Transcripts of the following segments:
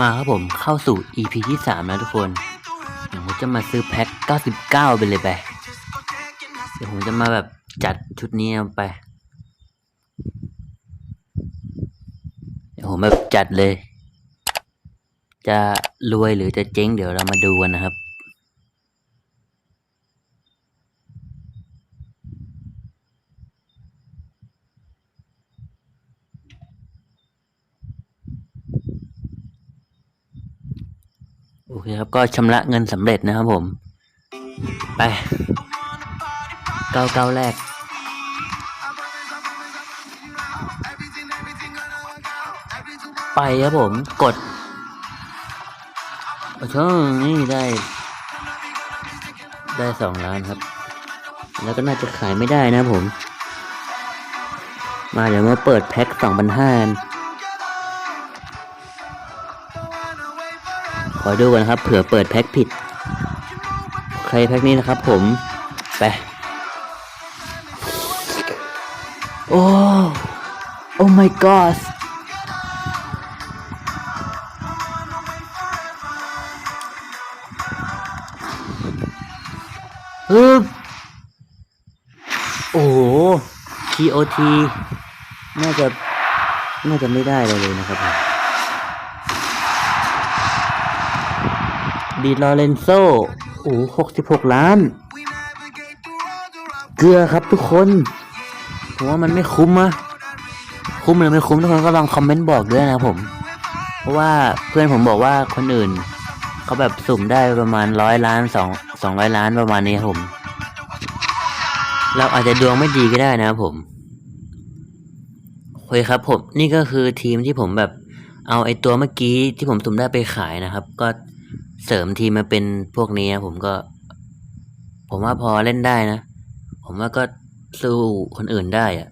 มาครับผมเข้าสู่ EP ที่สามแล้วทุกคนเดี๋ยวผมจะมาซื้อแพ็ค99 ไปเลยไป เดี๋ยวผมจะมาแบบจัดชุดนี้ไป เดี๋ยวผมแบบจัดเลย จะรวยหรือจะเจ๊งเดี๋ยวเรามาดูกันนะครับ โอเคครับ ก็ชำระเงินสำเร็จนะครับผม ไปเก้าเก้าแรก ไปครับผม กดโอ้โหนี่ได้ ได้สองล้านครับ แล้วก็น่าจะขายไม่ได้นะผม มาเดี๋ยวมาเปิดแพ็คสองพันห้า ขอดูก่อนนะครับ เผื่อเปิดแพ็คผิด ใครแพ็คนี้นะครับ ผมไปโอ้ โอ้ my god ฮึบโอ้โห TOT น่าจะ น่าจะไม่ได้เลยเลยนะครับผม ดีลอเรนโซโอ้หกสิบหกล้าน เกลือครับทุกคนผมว่ามันไม่คุ้มอะคุ้มหรือไม่คุ้มทุกคนก็ลองคอมเมนต์บอกด้วยนะผม เพราะว่าเพื่อนผมบอกว่าคนอื่นเขาแบบสุ่มได้ประมาณร้อยล้านสองสองร้อยล้านประมาณนี้ครับผม เราอาจจะดวงไม่ดีก็ได้นะครับผมโอเคครับผมนี่ก็คือทีมที่ผมแบบเอาไอตัวเมื่อกี้ที่ผมสุ่มได้ไปขายนะครับ ก็ เสริมทีมาเป็นพวกนี้นะผมก็ ผมว่าพอเล่นได้นะ ผมว่าก็สู้คนอื่นได้อะ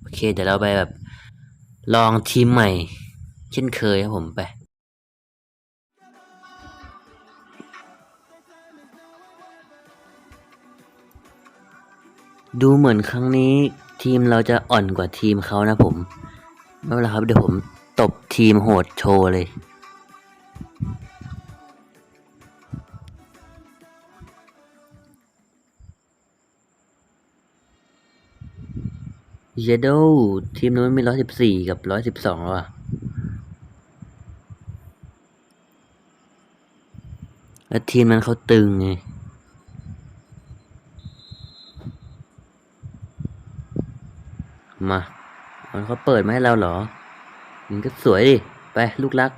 โอเค เดี๋ยวเราไปแบบ ลองทีมใหม่ เช่นเคยครับผมไปดูเหมือนครั้งนี้ทีมเราจะอ่อนกว่าทีมเขานะผม ไม่เป็นไรครับเดี๋ยวผมตบทีมโหดโชว์เลย เยโดทีมนู้นมีร้อยสิบสี่กับร้อยสิบสองแล้วอะแล้วทีมนั้นเขาตึงไงมามันเขาเปิดมาให้เราเหรอ มันก็สวยดิ ไปลูกรัก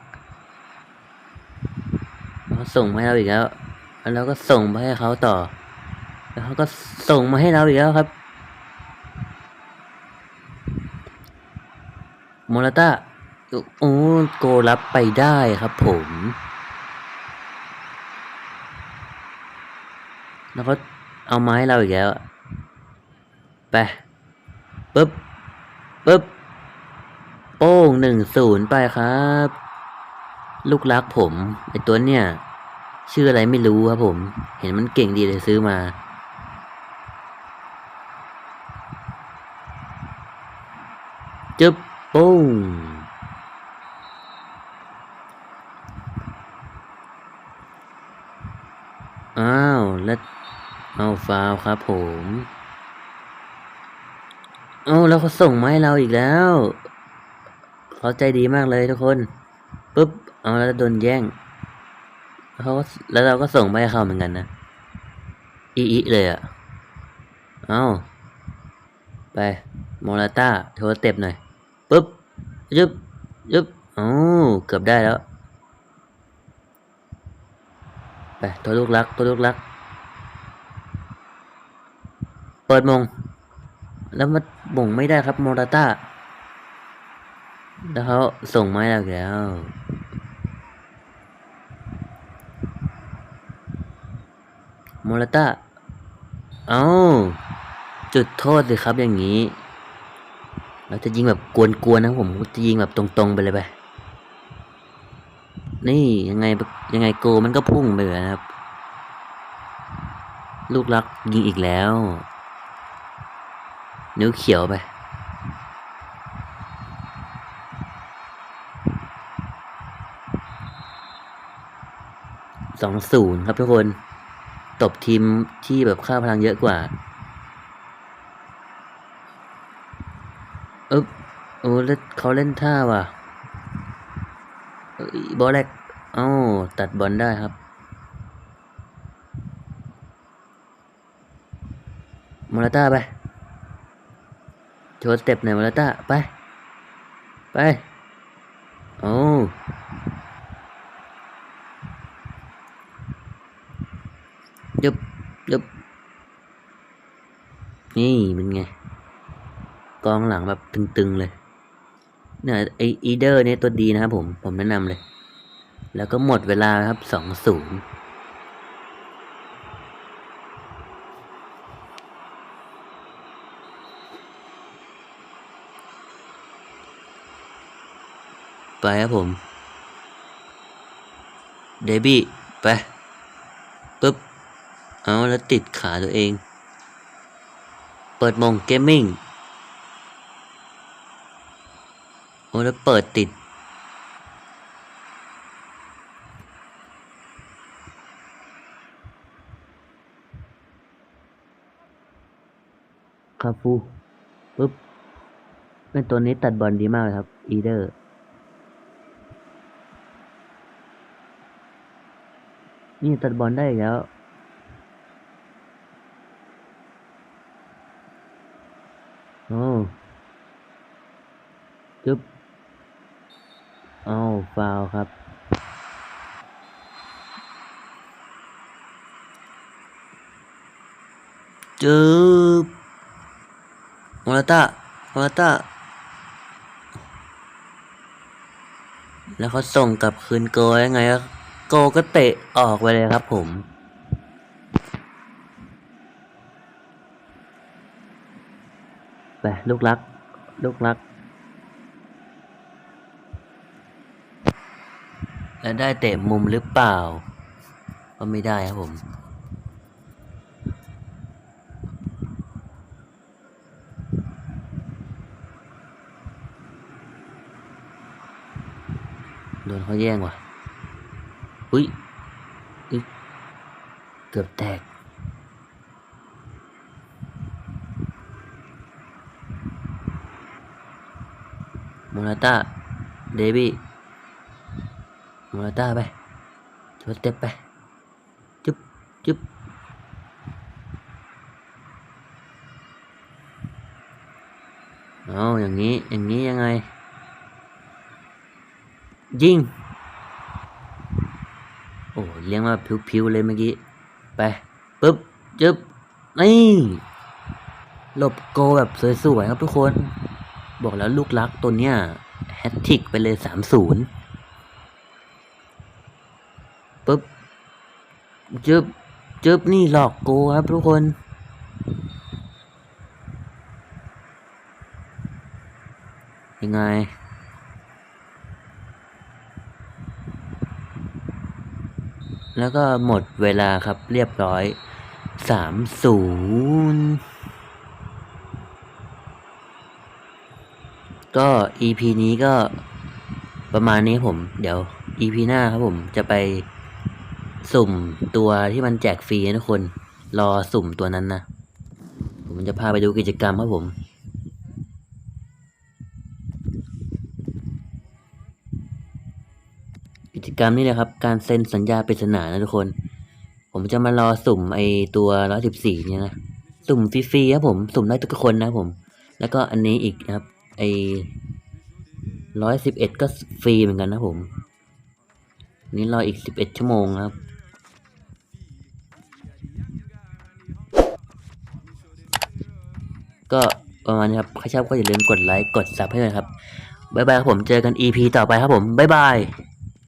เขาส่งมาให้เราอีกแล้ว แล้วเราก็ส่งไปให้เขาต่อ แล้วเขาก็ส่งมาให้เราอีกแล้วครับ โมราต้าโอ้โกรับไปได้ครับผม แล้วก็เอาไม้เราอีกแล้ว ไปปึ๊บปึ๊บโป้งหนึ่งศูนย์ไปครับ ลูกรักผมไอตัวเนี่ย ชื่ออะไรไม่รู้ครับผม เห็นมันเก่งดีเลยซื้อมาจึ๊บ ปุ้งอ้าว แล้วเอาฟาวครับผม เอาแล้วเขาส่งมาให้เราอีกแล้วเขาใจดีมากเลยทุกคนปุ๊บ เอาแล้วโดนแย่งเขาก็แล้วเราก็ส่งไปให้เขาเหมือนกันนะอีอีเลยอะ่ะ เอาไปโมราต้าโทรเต็ปหน่อย ยึบยึบอ๋อเกือบได้แล้ว ไป ตัวลูกรัก ตัวลูกรัก เปิดมง แล้วมันบ่งไม่ได้ครับโมราต้า แล้วเขาส่งไม้เราแล้วโมราต้า เอาจุดโทษเลยครับอย่างนี้ เราจะยิงแบบกวนๆนะผมจะยิงแบบตรงๆไปเลยไป นี่ยังไงยังไงโกมันก็พุ่งไปเลยครับ ลูกรักยิงอีกแล้ว นิ้วเขียวไป สองศูนย์ครับทุกคน ตบทีมที่แบบค่าพลังเยอะกว่า เอ๊บโอ้แล้วเขาเล่นท่าว่ะบอลแรกเอ้าตัดบอลได้ครับมอราต้าไป โชว์สเต็ปหน่อยมอราต้า ไป ไป โอ้ยุบยุบนี่เป็นไง กองหลังแบบตึงๆเลยเนี่ยไออีเดอร์เนี่ยตัวดีนะครับผมผมแนะนำเลย แล้วก็หมดเวลาครับสองศูนย์ไปครับผม เดบี้ไปปึ๊บ เอาแล้วติดขาตัวเอง เปิดมองเกมมิ่ง โอ้แล้วเปิดติด คาฟูปุ๊บเป็นตัวนี้ตัดบอลดีมากเลยครับ อีเดอร์นี่ตัดบอลได้แล้ว โอ้จึ๊บ ฟาวครับจึ๊บโมราต้าโมราต้า แล้วเขาส่งกลับคืนโกลยังไงก็โกลก็เตะออกไปเลยครับผมไปลูกรัก ลูกรัก แล้วได้เตะมุมหรือเปล่า ก็ไม่ได้ครับผม โดนเขาแย่งว่ะ อุ้ยอุ๊ยเกือบแตกโมราต้าเดบี้ มาต้าไปโชว์เต็ปไป จุ๊บจุ๊บเอาอย่างนี้ อย่างนี้ยังไง ยิง โอ้เลี้ยงมาผิวๆเลยเมื่อกี้ ไปปึ๊บจึ๊บนี่หลบโกแบบสวยๆครับทุกคน บอกแล้วลูกรักตัวเนี้ยแฮตติกไปเลยสามศูนย์ จึบจึบนี่หลอกโกครับทุกคน ยังไง แล้วก็หมดเวลาครับเรียบร้อยสามศูนย์ก็ EP นี้ก็ประมาณนี้ผม เดี๋ยว EP หน้าครับผมจะไป สุ่มตัวที่มันแจกฟรีนะทุกคน รอสุ่มตัวนั้นนะ ผมจะพาไปดูกิจกรรมครับผมกิจกรรมนี่นะครับ การเซ็นสัญญาปริศนานะทุกคน ผมจะมารอสุ่มไอตัวร้อยสิบสี่เนี่ยนะ สุ่มฟรีๆครับผม สุ่มได้ทุกคนนะผม แล้วก็อันนี้อีกนะครับ ไอร้อยสิบเอ็ดก็ฟรีเหมือนกันนะผม นี่รออีกสิบเอ็ดชั่วโมงครับ ก็ประมาณนี้ครับใครชอบก็อย่าลืมกดไลค์กดซับให้หน่อยครับบ๊ายบายครับผมเจอกัน EP ต่อไปครับผมบ๊ายบาย